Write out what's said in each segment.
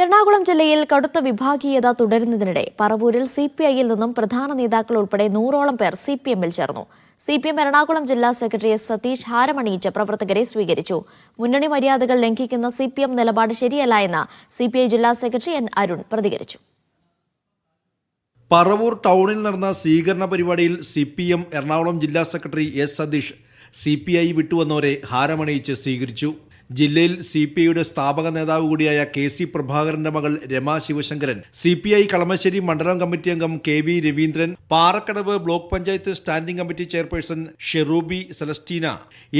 എറണാകുളം ജില്ലയിൽ കടുത്ത വിഭാഗീയത തുടരുന്നതിനിടെ പറവൂരിൽ സി പി ഐയിൽ നിന്നും പ്രധാന നേതാക്കൾ ഉൾപ്പെടെ നൂറോളം പേർ സി പി എമ്മിൽ ചേർന്നു. സി പി എം എറണാകുളം ജില്ലാ സെക്രട്ടറി എസ് സതീഷ് ഹാരമണിയിച്ച് പ്രവർത്തകരെ സ്വീകരിച്ചു. മുന്നണി മര്യാദകൾ ലംഘിക്കുന്ന സി പി എം നിലപാട് ശരിയല്ല എന്ന് സി പി ഐ ജില്ലാ സെക്രട്ടറി എൻ അരുൺ പ്രതികരിച്ചു. പറവൂർ ടൗണിൽ നടന്ന സ്വീകരണ പരിപാടിയിൽ സി പി എം എറണാകുളം ജില്ലാ secretary S Satheesh C P I വിട്ടുവന്നവരെ ഹാരമണിയിച്ച് സ്വീകരിച്ചു. ജില്ലയിൽ സി പി ഐയുടെ സ്ഥാപക നേതാവ് കൂടിയായ കെ സി പ്രഭാകരന്റെ മകൾ Rama Sivasankaran C P I Kalamassery മണ്ഡലം കമ്മിറ്റി അംഗം K V Raveendran Parakkadavu block panchayat standing committee chairperson Sherubi Celestina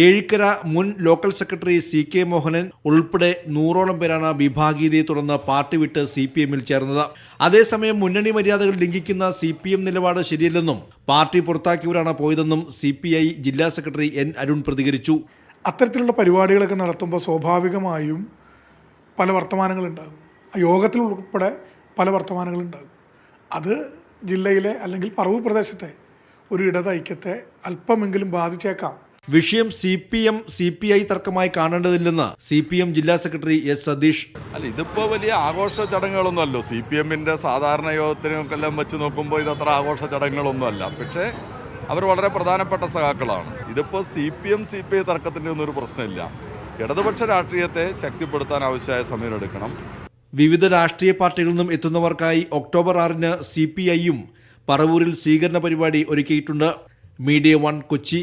Ezhikkara മുൻ local secretary C K Mohanan ഉൾപ്പെടെ നൂറോളം പേരാണ് വിഭാഗീയതയെ തുടർന്ന് പാർട്ടി വിട്ട് സി പി എമ്മിൽ ചേർന്നത്. അതേസമയം മുന്നണി മര്യാദകൾ ലംഘിക്കുന്ന സി പി എം നിലപാട് ശരിയല്ലെന്നും പാർട്ടി പുറത്താക്കിയവരാണ് പോയതെന്നും സി പി ഐ ജില്ലാ സെക്രട്ടറി എൻ അരുൺ പ്രതികരിച്ചു. അത്തരത്തിലുള്ള പരിപാടികളൊക്കെ നടത്തുമ്പോൾ സ്വാഭാവികമായും പല വർത്തമാനങ്ങളുണ്ടാകും. ആ യോഗത്തിൽ ഉൾപ്പെടെ പല വർത്തമാനങ്ങളുണ്ടാകും. അത് ജില്ലയിലെ അല്ലെങ്കിൽ പറവൂർ പ്രദേശത്തെ ഒരു ഇടത് ഐക്യത്തെ അല്പമെങ്കിലും ബാധിച്ചേക്കാം. വിഷയം C P M C P I തർക്കമായി കാണേണ്ടതില്ലെന്ന് സി പി എം ജില്ലാ സെക്രട്ടറി എസ് സതീഷ്. അല്ല ഇതിപ്പോ വലിയ ആഘോഷ ചടങ്ങുകളൊന്നും അല്ലോ സി പി എമ്മിന്റെ സാധാരണ യോഗത്തിനൊക്കെ എല്ലാം വെച്ച് നോക്കുമ്പോൾ ഇതത്ര ആഘോഷ ചടങ്ങുകളൊന്നും അല്ല പക്ഷേ അവർ വളരെ പ്രധാനപ്പെട്ട സഖാക്കളാണ്. ഇതിപ്പോൾ C P M C P I തർക്കത്തിന്റെ ഒന്നും പ്രശ്നമില്ല. ഇടതുപക്ഷ രാഷ്ട്രീയത്തെ ശക്തിപ്പെടുത്താൻ ആവശ്യമായ സമയം എടുക്കണം. വിവിധ രാഷ്ട്രീയ പാർട്ടികളിൽ നിന്നും എത്തുന്നവർക്കായി ഒക്ടോബർ ആറിന് സി പി ഐയും പറവൂരിൽ സ്വീകരണ പരിപാടി ഒരുക്കിയിട്ടുണ്ട്. Media one Kochi.